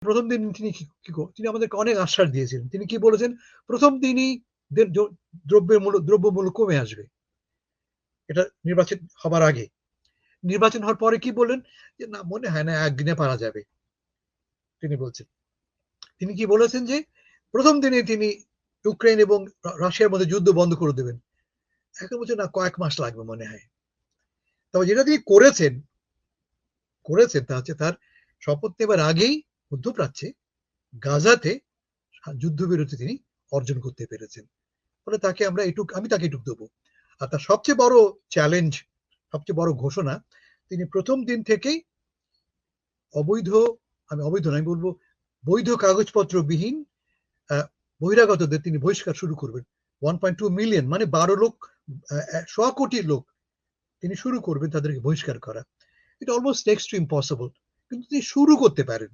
প্রথম দিন তিনি কি তিনি আমাদেরকে অনেক আশ্বাস দিয়েছিলেন। তিনি কি বলেছেন? প্রথম দিনই দ্রব্যের মূল্য দ্রব্যমূল্য কমে আসবে। এটা নির্বাচন হবার আগে। নির্বাচন হওয়ার পরে কি বললেন? যে না, মনে হয় না, একদিনে পারা যাবে। তিনি বলছেন। তিনি কি বলেছেন যে, প্রথম দিনে তিনি ইউক্রেন এবং রাশিয়ার মধ্যে যুদ্ধ বন্ধ করে দেবেন। এখন বলছে, না, কয়েক মাস লাগবে মনে হয়। তবে যেটা তিনি করেছেন করেছেন তা হচ্ছে তার শপথ নেবার আগেই মধ্যপ্রাচ্যে গাজাতে যুদ্ধবিরতি তিনি অর্জন করতে পেরেছেন। ফলে তাকে আমরা এটুক আমি তাকে এটুক দেবো। আর তার সবচেয়ে বড় চ্যালেঞ্জ সবচেয়ে বড় ঘোষণা তিনি প্রথম দিন থেকেই অবৈধ আমি অবৈধ নয় বলব বৈধ কাগজপত্র বিহীন আহ, বহিরাগতদের তিনি বহিষ্কার শুরু করবেন। ওয়ান পয়েন্ট টু মিলিয়ন মানে বারো লোক শ কোটি লোক তিনি শুরু করবেন তাদেরকে বহিষ্কার করা। এটা অলমোস্ট নেক্সট টু ইম্পসিবল কিন্তু তিনি শুরু করতে পারেন।